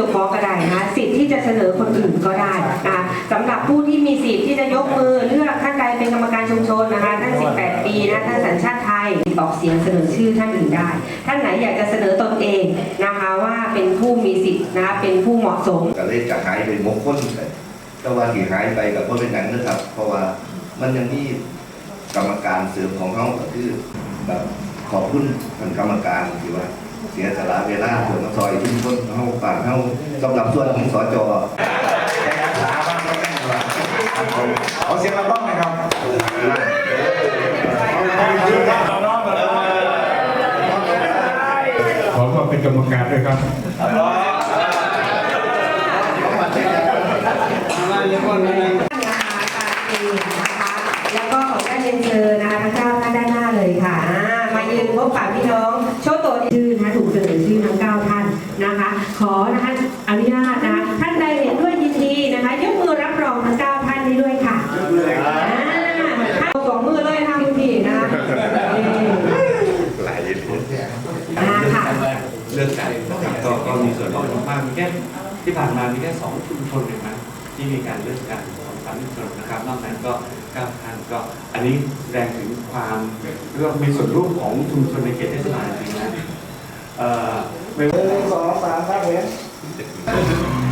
จบมก็ได้นะสิทธิ์ที่จะเสนอคนอื่นก็ได้นะคะสำหรับผู้ที่มีสิทธิ์ที่จะยกมือเลือกท่านใดเป็นกรรมการชุมชนนะคะท่าน 18 ปีนะท่านสัญชาติไทยออกเสียงเสนอชื่อท่านอื่นได้ ท่านไหนอยากจะเสนอตนเองนะคะว่าเป็นผู้มีสิทธิ์นะเป็นผู้เหมาะสม ก็เลยจะหายไปหมกคนไปแต่ว่าที่หายไปกับพ่เป็นหนังนะครับ เพราะว่ามันยังมีกรรมการเสริมของเขาก็คือแบบขอบคุณท่านกรรมการที่ว่า เสียสละเวลาส่วนมาซอยชุมชนเขา เขาสำหรับส่วนของสจเอาเสียงมาต้องนะครับขอมาเป็นกรรมการด้วยครับนะคะการเองนะคะแล้วก็ขอได้เรียนเชิญนะคะทั้งเก้าท่านด้านหน้าเลยค่ะอ่ามายืนพบปะพี่น้องโชว์ตัวชื่อน ขอนะคะอนุญาตนะคะท่านใดเห็นด้วยยินดีนะคะ ยกมือรับรองทั้งเก้าท่านนี้ด้วยค่ะอ่าเอาสองมือเลยนะคะคุณพี่นะคะอ่าค่ะเรื่องการนะครับก็ก็มีส่วนร่วมมากมีแค่ที่ผ่านมามีแค่สองชุมชนเองนะที่มีการเลือกการของสามชุมชนนะครับนอกนั้นก็เก้าท่านก็อันนี้แสดงถึงความเรื่องมีส่วนร่วมของชุมชนในเขตเทศบาลจริงนะเอ่อไม่ว่า ห